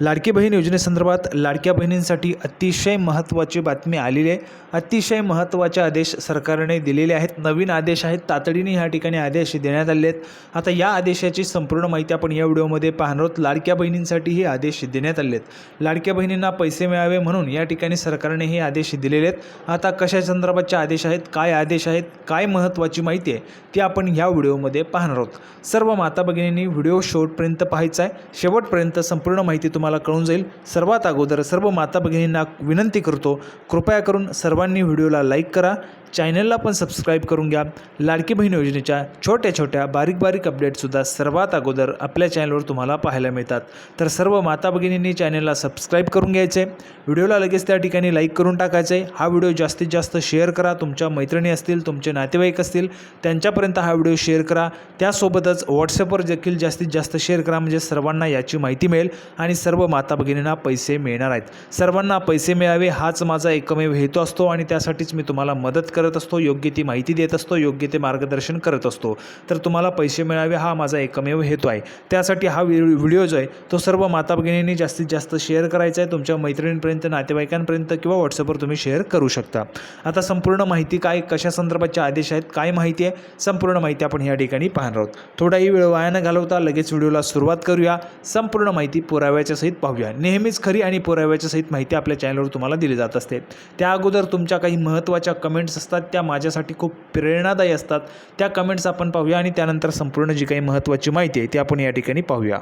लाडकी बहीण योजनेसंदर्भात लाडक्या बहिणींसाठी अतिशय महत्त्वाची बातमी आलेली आहे. अतिशय महत्त्वाचे आदेश सरकारने दिलेले आहेत. नवीन आदेश आहेत. तातडीने ह्या ठिकाणी आदेश देण्यात आले आहेत. आता या आदेशाची संपूर्ण माहिती आपण या व्हिडिओमध्ये पाहणार आहोत. लाडक्या बहिणींसाठी हे आदेश देण्यात आले आहेत. लाडक्या बहिणींना पैसे मिळावे म्हणून या ठिकाणी सरकारने हे आदेश दिलेले आहेत. आता कशा संदर्भातचे आदेश आहेत? काय आदेश आहेत? काय महत्त्वाची माहिती आहे? ती आपण ह्या व्हिडिओमध्ये पाहणार आहोत. सर्व माता भगिनींनी व्हिडिओ शेवटपर्यंत पाहायचा आहे. शेवटपर्यंत संपूर्ण माहिती तुम्हाला कळून जाईल. सर्वात अगोदर सर्व माता भगिनींना विनंती करतो कृपया करून सर्वांनी व्हिडिओला लाईक करा. चॅनलला पण सबस्क्राईब करून घ्या. लाडकी बहीण योजनेच्या छोट्या छोट्या बारीक बारीक अपडेटसुद्धा सर्वात अगोदर आपल्या चॅनलवर तुम्हाला पाहायला मिळतात. तर सर्व माता भगिनींनी चॅनलला सबस्क्राईब करून घ्यायचे. व्हिडिओला लगेच त्या ठिकाणी लाईक करून टाकायचे. हा व्हिडिओ जास्तीत जास्त शेअर करा. तुमच्या मैत्रिणी असतील तुमचे नातेवाईक असतील त्यांच्यापर्यंत हा व्हिडिओ शेअर करा. त्यासोबतच व्हॉट्सअपवर देखील जास्तीत जास्त शेअर करा. म्हणजे सर्वांना याची माहिती मिळेल आणि सर्व माता भगिनींना पैसे मिळणार आहेत. सर्वांना पैसे मिळावे हाच माझा एकमेव हेतू असतो आणि त्यासाठीच मी तुम्हाला मदत करत करत असतो योग्य ती माहिती देत असतो योग्य ते मार्गदर्शन करत असतो. तर तुम्हाला पैसे मिळावे हा माझा एकमेव हेतू आहे. त्यासाठी हा व्हिडिओ जो आहे तो सर्व माता भगिनींनी जास्तीत जास्त शेअर करायचा आहे. तुमच्या मैत्रिणींपर्यंत नातेवाईकांपर्यंत किंवा व्हॉट्सअपवर तुम्ही शेअर करू शकता. आता संपूर्ण माहिती काय कशा संदर्भाचे आदेश आहेत काय माहिती आहे संपूर्ण माहिती आपण या ठिकाणी पाहणार आहोत. थोडाही वेळ वाया न घालवता लगेच व्हिडिओला सुरुवात करूया. संपूर्ण माहिती पुराव्याच्या सहित पाहूया. नेहमीच खरी आणि पुराव्याच्या सहित माहिती आपल्या चॅनलवर तुम्हाला दिली जात असते. त्या अगोदर तुमच्या काही महत्त्वाच्या कमेंट्स असतात त्या माझ्यासाठी खूप प्रेरणादायी असतात. त्या कमेंट्स आपण पाहूया आणि त्यानंतर संपूर्ण जी काही महत्त्वाची माहिती आहे ती आपण या ठिकाणी पाहूया.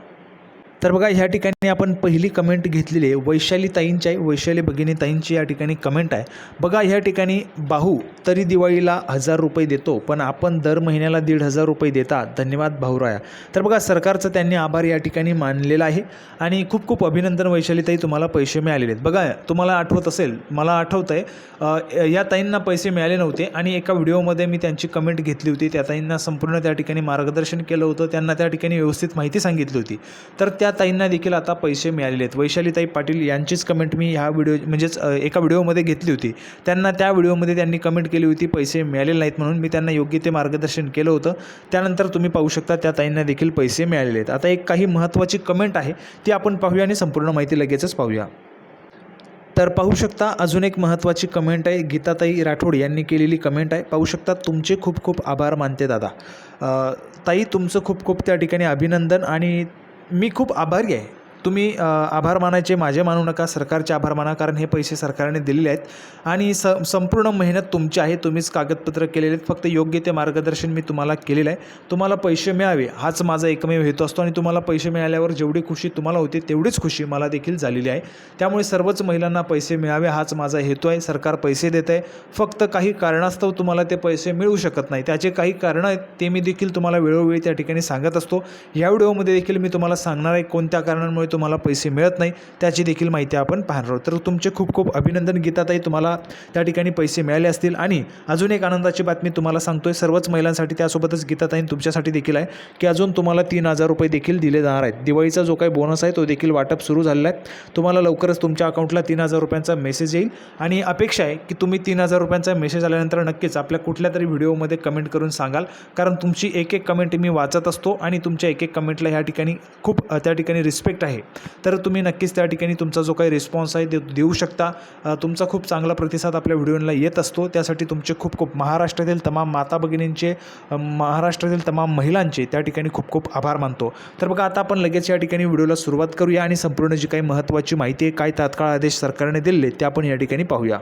तर बघा ह्या ठिकाणी आपण पहिली कमेंट घेतलेली आहे. वैशाली ताईंची आहे. वैशाली भगिनी ताईंची या ठिकाणी कमेंट आहे. बघा ह्या ठिकाणी बाहू तरी दिवाळीला हजार रुपये देतो पण आपण दर महिन्याला दीड हजार रुपये देता. धन्यवाद भाऊराया. तर बघा सरकारचं त्यांनी आभार या ठिकाणी मानलेला आहे. आणि खूप खूप अभिनंदन वैशाली ताई तुम्हाला पैसे मिळालेले आहेत. बघा तुम्हाला आठवत असेल मला आठवतं आहे या ताईंना पैसे मिळाले नव्हते आणि एका व्हिडिओमध्ये मी त्यांची कमेंट घेतली होती. त्या ताईंना संपूर्ण त्या ठिकाणी मार्गदर्शन केलं होतं. त्यांना त्या ठिकाणी व्यवस्थित माहिती सांगितली होती. तर त्या त्या ताईंना देखील आता पैसे मिळालेले आहेत. वैशालीताई पाटील यांचीच कमेंट मी ह्या व्हिडिओ म्हणजेच एका व्हिडिओमध्ये घेतली होती. त्यांना त्या व्हिडिओमध्ये त्यांनी कमेंट केली होती पैसे मिळालेले नाहीत म्हणून. मी त्यांना योग्य ते मार्गदर्शन केलं होतं. त्यानंतर तुम्ही पाहू शकता त्या ताईंना देखील पैसे मिळालेले आहेत. आता एक काही महत्त्वाची कमेंट आहे ती आपण पाहूया आणि संपूर्ण माहिती लगेचच पाहूया. तर पाहू शकता अजून एक महत्त्वाची कमेंट आहे. गीताताई राठोड यांनी केलेली कमेंट आहे. पाहू शकता तुमचे खूप खूप आभार मानते दादा. ताई तुमचं खूप खूप त्या ठिकाणी अभिनंदन आणि मी खूप आभारी आहे. तुम्ही आभार मानायचे माझे मानू नका सरकारचे आभार माना कारण हे पैसे सरकारने दिलेले आहेत. आणि स संपूर्ण मेहनत तुमची आहे तुम्हीच कागदपत्र केलेले आहेत. फक्त योग्य ते मार्गदर्शन मी तुम्हाला केलेलं आहे. तुम्हाला पैसे मिळावे हाच माझा एकमेव हेतू असतो. आणि तुम्हाला पैसे मिळाल्यावर जेवढी खुशी तुम्हाला होती तेवढीच खुशी मला देखील झालेली आहे. त्यामुळे सर्वच महिलांना पैसे मिळावे हाच माझा हेतू आहे. सरकार पैसे देत आहे. फक्त काही कारणास्तव तुम्हाला ते पैसे मिळू शकत नाही. त्याचे काही कारणं आहेत ते मी देखील तुम्हाला वेळोवेळी त्या ठिकाणी सांगत असतो. या व्हिडिओमध्ये देखील मी तुम्हाला सांगणार आहे कोणत्या कारणांमुळे तुम्हाला पैसे मिळत नाही त्याची देखील माहिती आपण पाहणार आहोत. तर तुमचे खूप खूप अभिनंदन गीताताई तुम्हाला त्या ठिकाणी पैसे मिळाले असतील. आणि अजून एक आनंदाची बातमी तुम्हाला सांगतोय सर्वच महिलांसाठी त्यासोबतच गीताताई तुमच्यासाठी देखील आहे की अजून तुम्हाला तीन हजार रुपये देखील दिले जाणार आहेत. दिवाळीचा जो काही बोनस आहे तो देखील वाटप सुरू झालेला आहे. तुम्हाला लवकरच तुमच्या अकाउंटला तीन हजार रुपयांचा मेसेज येईल. आणि अपेक्षा आहे की तुम्ही तीन हजार रुपयांचा मेसेज आल्यानंतर नक्कीच आपल्या कुठल्या तरी व्हिडिओमध्ये कमेंट करून सांगाल. कारण तुमची एक एक कमेंट मी वाचत असतो आणि तुमच्या एक एक कमेंटला ह्या ठिकाणी खूप त्या ठिकाणी रिस्पेक्ट आहे. तर तुम्ही नक्कीच त्या ठिकाणी तुमचा जो काही रिस्पॉन्स आहे ते देऊ शकता. तुमचा खूप चांगला प्रतिसाद आपल्या व्हिडिओला येत असतो. त्यासाठी तुमचे खूप खूप महाराष्ट्रातील तमाम माता भगिनींचे महाराष्ट्रातील तमाम महिलांचे त्या ठिकाणी खूप खूप आभार मानतो. तर बघा आता आपण लगेच या ठिकाणी व्हिडिओला सुरुवात करूया आणि संपूर्ण जी काही महत्त्वाची माहिती आहे काय तात्काळ आदेश सरकारने दिले ते आपण या ठिकाणी पाहूया.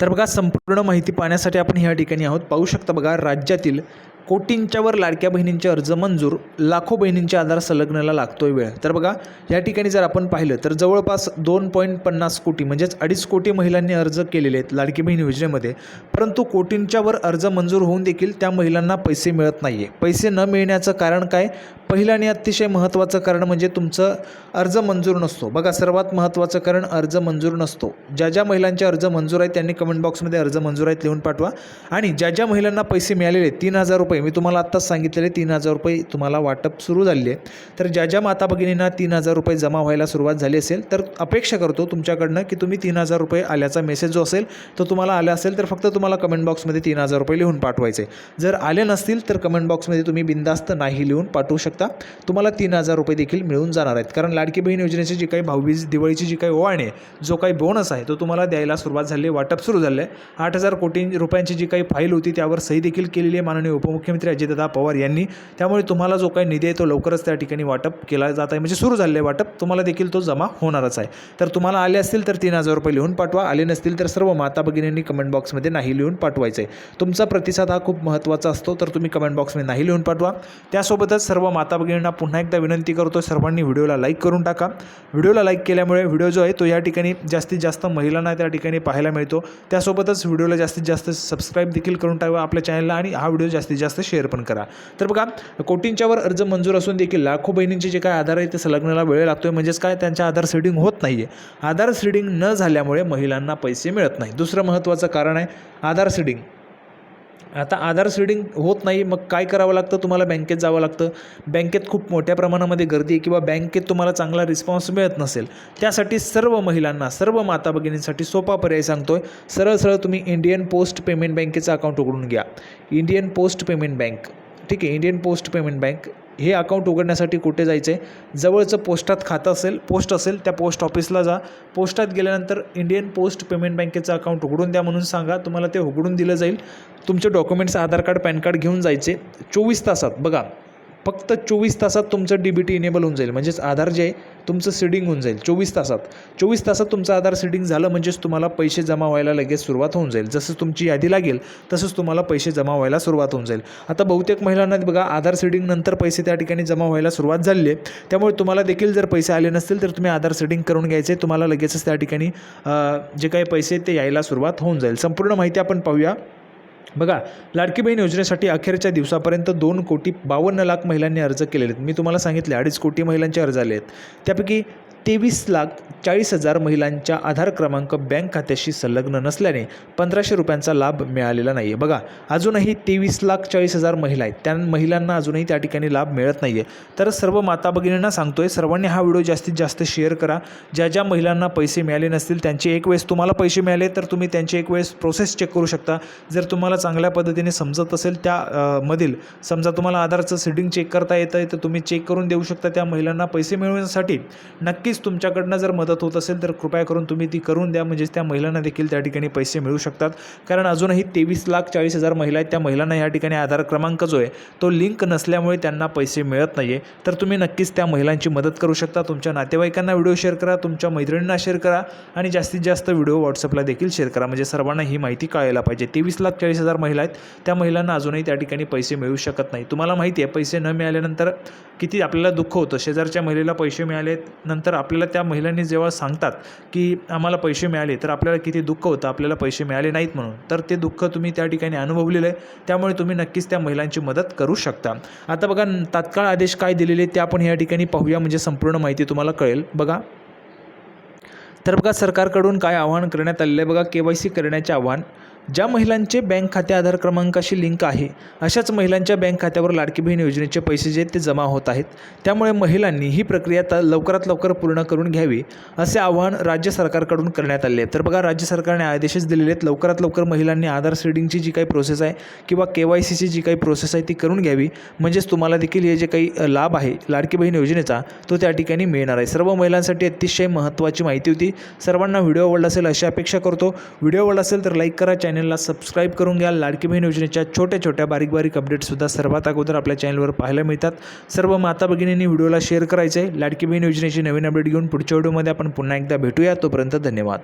तर बघा संपूर्ण माहिती पाहण्यासाठी आपण ह्या ठिकाणी आहोत. पाहू शकता बघा राज्यातील कोटींच्यावर लाडक्या बहिणींचे अर्ज मंजूर लाखो बहिणींचे आधार संलग्नाला लागतोय वेळ. तर बघा या ठिकाणी जर आपण पाहिलं तर जवळपास दोन पॉईंट पन्नास कोटी म्हणजेच अडीच कोटी महिलांनी अर्ज केलेले आहेत लाडकी बहीण योजनेमध्ये. परंतु कोटींच्यावर अर्ज मंजूर होऊन देखील त्या महिलांना पैसे मिळत नाही आहे पैसे न मिळण्याचं कारण काय? पहिलं आणि अतिशय महत्त्वाचं कारण म्हणजे तुमचं अर्ज मंजूर नसतो. बघा सर्वात महत्त्वाचं कारण अर्ज मंजूर नसतो. ज्या ज्या महिलांचे अर्ज मंजूर आहेत त्यांनी कमेंट बॉक्समध्ये अर्ज मंजूर आहेत लिहून पाठवा. आणि ज्या ज्या महिलांना पैसे मिळालेले आहेत तीन हजार रुपये रुपये मी तुम्हाला आत्ताच सांगितलेले तीन हजार रुपये तुम्हाला वाटप सुरू झाले आहे तर ज्या ज्या माता भगिनींना तीन हजार रुपये जमा व्हायला सुरुवात झाली असेल तर अपेक्षा करतो तुमच्याकडनं की तुम्ही तीन हजार रुपये आल्याचा मेसेज जो असेल तो तुम्हाला आला असेल तर फक्त तुम्हाला कमेंट बॉक्समध्ये तीन हजार रुपये लिहून पाठवायचे. जर आले नसतील तर कमेंट बॉक्समध्ये तुम्ही बिंदास्त नाही लिहून पाठवू शकता. तुम्हाला तीन हजार रुपये देखील मिळून जाणार आहेत. कारण लाडकी बहीण योजनेची जी काही भाऊबीज दिवाळीची जी काही ओवाण आहे जो काही बोनस आहे तो तुम्हाला द्यायला सुरुवात झाली आहे वाटप सुरू झालं आहे आठ हजार कोटी रुपयांची जी काही फाईल होती त्यावर सही देखील केलेली आहे माननीय मुख्यमंत्री अजितदादा पवार यांनी त्यामुळे तुम्हाला जो काही निधी आहे तो लवकरच त्या ठिकाणी वाटप केला जात आहे. म्हणजे सुरू झालेलं आहे वाटप तुम्हाला देखील तो जमा होणारच आहे. तर तुम्हाला आले असतील तर तीन हजार रुपये लिहून पाठवा. आले नसतील तर सर्व माता भगिनींनी कमेंट बॉक्समध्ये नाही लिहून पाठवायचं आहे तुमचा प्रतिसाद हा खूप महत्त्वाचा असतो तर तुम्ही कमेंट बॉक्समध्ये नाही लिहून पाठवा. त्यासोबतच सर्व माता भगिनींना पुन्हा एकदा विनंती करतो सर्वांनी व्हिडिओला लाईक करून टाका. व्हिडिओला लाईक केल्यामुळे व्हिडिओ जो आहे तो या ठिकाणी जास्तीत जास्त महिलांना त्या ठिकाणी पाहायला मिळतो. त्यासोबतच व्हिडिओला जास्तीत जास्त सबस्क्राईब देखील करून टाका आपल्या चॅनलला आणि हा व्हिडिओ जास्तीत जास्त जास्त शेअर पण करा. तर बघा कोटींच्यावर अर्ज मंजूर असून देखील लाखो बहिणींचे जे काय आधार आहे ते संलग्नाला वेळ लागतोय. म्हणजेच काय? त्यांच्या आधार सीडिंग होत नाही आहे आधार सीडिंग न झाल्यामुळे महिलांना पैसे मिळत नाही. दुसरं महत्त्वाचं कारण आहे आधार सीडिंग आता आधार सीडिंग होत नाही मग काय करावं लागतं? तुम्हाला बँकेत जावं लागतं. बँकेत खूप मोठ्या प्रमाणामध्ये गर्दी आहे किंवा बँकेत तुम्हाला चांगला रिस्पॉन्स मिळत नसेल. त्यासाठी सर्व महिलांना सर्व माता भगिनींसाठी सोपा पर्याय सांगतो आहे सरळ सरळ तुम्ही इंडियन पोस्ट पेमेंट बँकेचं अकाउंट उघडून घ्या. इंडियन पोस्ट पेमेंट बँक ठीक आहे इंडियन पोस्ट पेमेंट बँक हे अकाउंट उघडण्यासाठी कुठे जायचं आहे जवळचं पोस्टात खातं असेल पोस्ट असेल त्या पोस्ट ऑफिसला जा. पोस्टात गेल्यानंतर इंडियन पोस्ट पेमेंट बँकेचं अकाउंट उघडून द्या म्हणून सांगा. तुम्हाला ते उघडून दिलं जाईल. तुमचे documents Aadhaar card PAN card घेऊन जायचे. चोवीस तासात. बघा फक्त चोवीस तासात तुमचं डी बी टी इनेबल होऊन जाईल. म्हणजेच आधार जे आहे तुमचं सिडिंग होऊन जाईल. चोवीस तासात. चोवीस तासात तुमचं आधार सिडिंग झालं म्हणजेच तुम्हाला पैसे जमा व्हायला लगेच सुरुवात होऊन जाईल. जसं तुमची यादी लागेल तसंच तुम्हाला पैसे जमा व्हायला सुरुवात होऊन जाईल. आता बहुतेक महिलांना बघा आधार सिडिंग नंतर पैसे त्या ठिकाणी जमा व्हायला सुरुवात झाली आहे. त्यामुळे तुम्हाला देखील जर पैसे आले नसतील तर तुम्ही आधार सिडिंग करून घ्यायचे. तुम्हाला लगेचच त्या ठिकाणी जे काही पैसे ते यायला सुरुवात होऊन जाईल. संपूर्ण माहिती आपण पाहूया. बघा लाडकी बहीण योजनेसाठी अखेरच्या दिवसापर्यंत दोन कोटी बावन्न लाख महिलांनी अर्ज केलेले आहेत. मी तुम्हाला सांगितले अडीच कोटी महिलांचे अर्ज आले आहेत त्यापैकी तेवीस लाख चाळीस हजार महिलांच्या आधार क्रमांक बँक खात्याशी संलग्न नसल्याने पंधराशे रुपयांचा लाभ मिळालेला नाही आहे बघा अजूनही तेवीस लाख चाळीस हजार महिला आहेत. त्या महिलांना अजूनही त्या ठिकाणी लाभ मिळत नाही आहे तर सर्व माता भगिनींना सांगतो आहे सर्वांनी हा व्हिडिओ जास्तीत जास्त शेअर करा. ज्या ज्या महिलांना पैसे मिळाले नसतील त्यांचे एक वेळेस तुम्हाला पैसे मिळाले तर तुम्ही त्यांची एक वेळेस प्रोसेस चेक करू शकता. जर तुम्हाला चांगल्या पद्धतीने समजत असेल त्या मधील समजा तुम्हाला आधारचं सिडिंग चेक करता येतं आहे तर तुम्ही चेक करून देऊ शकता त्या महिलांना पैसे मिळवण्यासाठी. नक्कीच तुमच्याकडनं जर मदत होत असेल तर कृपया करून तुम्ही ती करून द्या. म्हणजेच त्या महिलांना देखील त्या ठिकाणी पैसे मिळू शकतात. कारण अजूनही तेवीस लाख चाळीस हजार महिला आहेत. त्या महिलांना या ठिकाणी आधार क्रमांक जो आहे तो लिंक नसल्यामुळे त्यांना पैसे मिळत नाही आहे तर तुम्ही नक्कीच त्या महिलांची मदत करू शकता. तुमच्या नातेवाईकांना व्हिडिओ शेअर करा. तुमच्या मैत्रिणींना शेअर करा. आणि जास्तीत जास्त व्हिडिओ व्हॉट्सअपला देखील शेअर करा. म्हणजे सर्वांना ही माहिती कळायला पाहिजे. तेवीस लाख चाळीस हजार महिला आहेत. त्या महिलांना अजूनही त्या ठिकाणी पैसे मिळू शकत नाही. तुम्हाला माहिती आहे पैसे न मिळाल्यानंतर किती आपल्याला दुःख होतं. शेजारच्या महिलेला पैसे मिळाले नंतर आपल्याला त्या महिलांनी जेव्हा सांगतात की आम्हाला पैसे मिळाले तर आपल्याला किती दुःख होतं आपल्याला पैसे मिळाले नाहीत म्हणून. तर ते दुःख तुम्ही त्या ठिकाणी अनुभवलेलं आहे. त्यामुळे तुम्ही नक्कीच त्या महिलांची मदत करू शकता. आता बघा तात्काळ आदेश काय दिलेले ते आपण या ठिकाणी पाहूया म्हणजे संपूर्ण माहिती तुम्हाला कळेल. बघा. तर बघा सरकारकडून काय आवाहन करण्यात आलेलं आहे. बघा के वाय सी करण्याचे आव्हान. ज्या महिलांचे बँक खाते आधार क्रमांकाशी लिंक आहे अशाच महिलांच्या बँक खात्यावर लाडकी बहीण योजनेचे पैसे जे ते जमा होत आहेत. त्यामुळे महिलांनी ही प्रक्रिया त लवकरात लवकर पूर्ण करून घ्यावी असे आवाहन राज्य सरकारकडून करण्यात आले आहे. तर बघा राज्य सरकारने आदेशच दिलेले आहेत लवकरात लवकर महिलांनी आधार सीडिंगची जी काही प्रोसेस आहे किंवा के वाय सीची जी काही प्रोसेस आहे ती करून घ्यावी. म्हणजेच तुम्हाला देखील हे जे काही लाभ आहे लाडकी बहीण योजनेचा तो त्या ठिकाणी मिळणार आहे. सर्व महिलांसाठी अतिशय महत्त्वाची माहिती होती. सर्वांना व्हिडिओ आवडला असेल अशी अपेक्षा करतो. व्हिडिओ आवडला असेल तर लाईक करा चॅनलला सबस्क्राईब करून घ्या. लाडकी बहीण योजनेच्या छोट्या छोट्या बारीक बारीक अपडेट्ससुद्धा सर्वात अगोदर आपल्या चॅनलवर पाहायला मिळतात. सर्व माता भगिनींनी व्हिडिओला शेअर करायचं आहे लाडकी बहीण योजनेची नवीन अपडेट घेऊन पुढच्या व्हिडिओमध्ये आपण पुन्हा एकदा भेटूया. तोपर्यंत धन्यवाद.